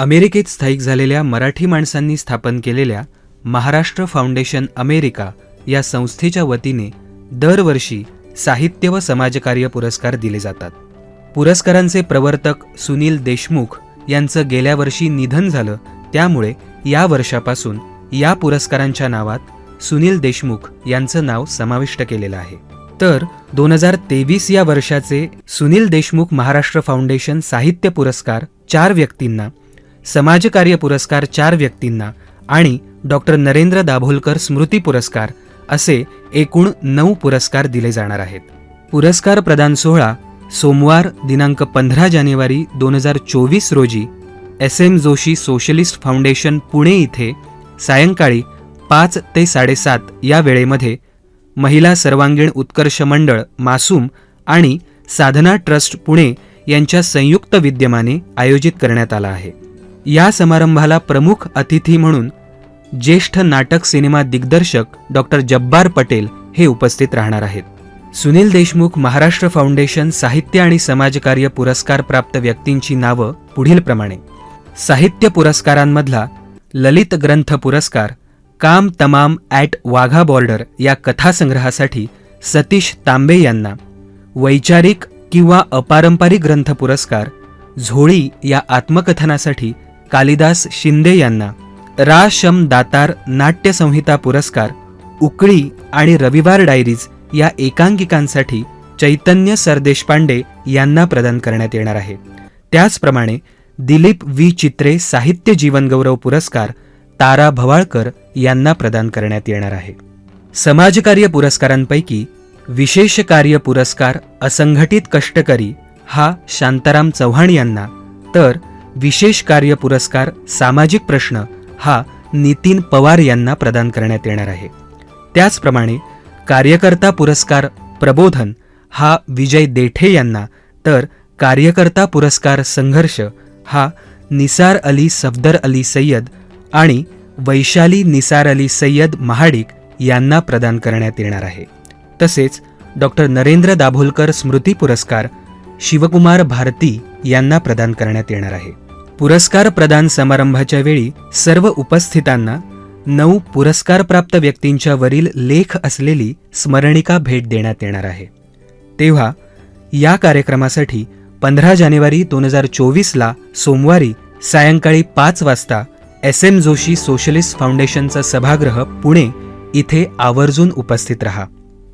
अमेरिकेत स्थायिक झालेल्या मराठी माणसांनी स्थापन केलेल्या महाराष्ट्र फाउंडेशन अमेरिका या संस्थेच्या वतीने दरवर्षी साहित्य व समाजकार्य पुरस्कार दिले जातात. पुरस्कारांचे प्रवर्तक सुनील देशमुख यांचं गेल्या वर्षी निधन झालं त्यामुळे या वर्षापासून या पुरस्कारांच्या नावात सुनील देशमुख यांचं नाव समाविष्ट केलेलं आहे. तर दोन हजार तेवीस या वर्षाचे सुनील देशमुख महाराष्ट्र फाउंडेशन साहित्य पुरस्कार चार व्यक्तींना समाजकार्य पुरस्कार चार व्यक्तींना आणि डॉक्टर नरेंद्र दाभोलकर स्मृती पुरस्कार असे एकूण नऊ पुरस्कार दिले जाणार आहेत. पुरस्कार प्रदान सोहळा सोमवार दिनांक पंधरा जानेवारी दोन हजार चोवीस रोजी S M Joshi socialist foundation Pune इथे सायंकाळी पाच ते साडेसात या वेळेमध्ये महिला सर्वांगीण उत्कर्ष मंडळ मासूम आणि साधना ट्रस्ट पुणे यांच्या संयुक्त विद्यमाने आयोजित करण्यात आला आहे. या समारंभाला प्रमुख अतिथी म्हणून ज्येष्ठ नाटक सिनेमा दिग्दर्शक डॉक्टर जब्बार पटेल हे उपस्थित राहणार आहेत. सुनील देशमुख महाराष्ट्र फाउंडेशन साहित्य आणि समाजकार्य पुरस्कार प्राप्त व्यक्तींची नावं पुढीलप्रमाणे साहित्य पुरस्कारांमधला ललित ग्रंथ पुरस्कार काम तमाम ॲट वाघा बॉर्डर या कथासंग्रहासाठी सतीश तांबे यांना. वैचारिक किंवा अपारंपरिक ग्रंथ पुरस्कार झोळी या आत्मकथनासाठी कालिदास शिंदे यांना रा शम दातार नाट्यसंहिता पुरस्कार उकळी आणि रविवार डायरीज या एकांकिकांसाठी चैतन्य सरदेशपांडे यांना प्रदान करण्यात येणार आहे. त्याचप्रमाणे दिलीप व्ही. चित्रे साहित्य जीवनगौरव पुरस्कार तारा भवाळकर यांना प्रदान करण्यात येणार आहे. समाजकार्य पुरस्कारांपैकी विशेष कार्य पुरस्कार असंघटित कष्टकरी हा शांताराम चव्हाण यांना तर विशेष कार्य पुरस्कार सामाजिक प्रश्न हा नितीन पवार यांना प्रदान करण्यात येणार आहे. त्याचप्रमाणे कार्यकर्ता पुरस्कार प्रबोधन हा विजय देठे यांना तर कार्यकर्ता पुरस्कार संघर्ष हा निसार अली सफदर अली सय्यद आणि वैशाली निसार अली सय्यद महाडिक यांना प्रदान करण्यात येणार आहे. तसेच डॉक्टर नरेंद्र दाभोलकर स्मृती पुरस्कार शिवकुमार भारती यांना प्रदान करण्यात येणार आहे. पुरस्कार प्रदान समारंभाच्या वेळी सर्व उपस्थितांना नऊ पुरस्कारप्राप्त व्यक्तींच्या वरील लेख असलेली स्मरणिका भेट देण्यात येणार आहे. तेव्हा या कार्यक्रमासाठी पंधरा जानेवारी दोन हजार चोवीसला सोमवारी सायंकाळी पाच वाजता एस एम जोशी सोशलिस्ट फाउंडेशनचा सभागृह पुणे इथे आवर्जून उपस्थित रहा.